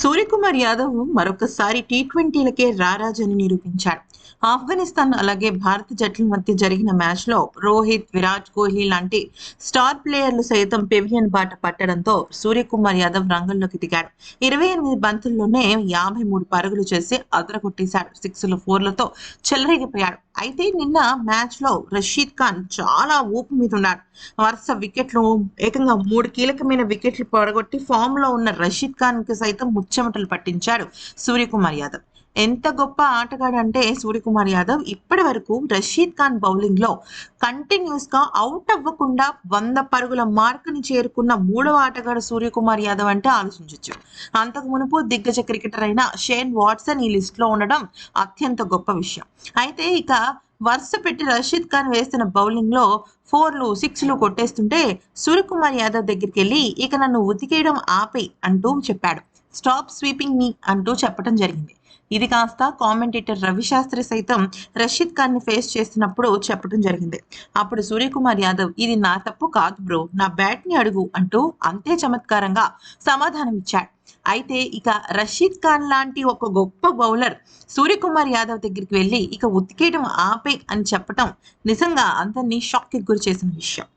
సూర్యకుమార్ యాదవ్ మరొకసారి టీ ట్వంటీలకే రారాజని నిరూపించాడు. ఆఫ్ఘనిస్తాన్ అలాగే భారత జట్ల మధ్య జరిగిన మ్యాచ్లో రోహిత్ విరాట్ కోహ్లీ లాంటి స్టార్ ప్లేయర్లు సైతం పెవిలియన్ బాట పట్టడంతో సూర్యకుమార్ యాదవ్ రంగంలోకి దిగాడు. ఇరవై ఎనిమిది బంతుల్లోనే యాభై మూడు పరుగులు చేసి అదరగొట్టేశాడు. సిక్స్లు ఫోర్లతో చెలరేగిపోయాడు. అయితే నిన్న మ్యాచ్లో రషీద్ ఖాన్ చాలా ఊపు మీద ఉన్నాడు. వరుస వికెట్లు ఏకంగా మూడు కీలకమైన వికెట్లు పడగొట్టి ఫామ్లో ఉన్న రషీద్ ఖాన్కి సైతం ముచ్చెమటలు పట్టించాడు సూర్యకుమార్ యాదవ్. ఎంత గొప్ప ఆటగాడు అంటే సూర్యకుమార్ యాదవ్ ఇప్పటి వరకు రషీద్ ఖాన్ బౌలింగ్లో కంటిన్యూస్గా అవుట్ అవ్వకుండా వంద పరుగుల మార్కుని చేరుకున్న మూడవ ఆటగాడు సూర్యకుమార్ యాదవ్ అంటే ఆలోచించవచ్చు అంతకు మునుపు దిగ్గజ క్రికెటర్ అయిన షేన్ వాట్సన్ ఈ లిస్ట్లో ఉండడం అత్యంత గొప్ప విషయం. అయితే ఇక వరుస పెట్టి రషీద్ ఖాన్ వేస్తున్న బౌలింగ్లో ఫోర్లు సిక్స్లు కొట్టేస్తుంటే సూర్యకుమార్ యాదవ్ దగ్గరికి వెళ్ళి ఇక నన్ను ఉతికేయడం ఆపే అంటూ చెప్పాడు. స్టాప్ స్వీపింగ్ మీ అంటూ చెప్పడం జరిగింది. ఇది కాస్త కామెంటేటర్ రవిశాస్త్రి సైతం రషీద్ ఖాన్ని ఫేస్ చేస్తున్నప్పుడు చెప్పడం జరిగింది. అప్పుడు సూర్యకుమార్ యాదవ్ ఇది నా తప్పు కాదు బ్రో నా బ్యాట్ని అడుగు అంటూ అంతే చమత్కారంగా సమాధానం ఇచ్చాడు. అయితే ఇక రషీద్ ఖాన్ లాంటి ఒక గొప్ప బౌలర్ సూర్యకుమార్ యాదవ్ దగ్గరికి వెళ్ళి ఇక ఉతికేయడం ఆపే అని చెప్పటం నిజంగా అందరినీ షాక్కి గురి చేసిన విషయం.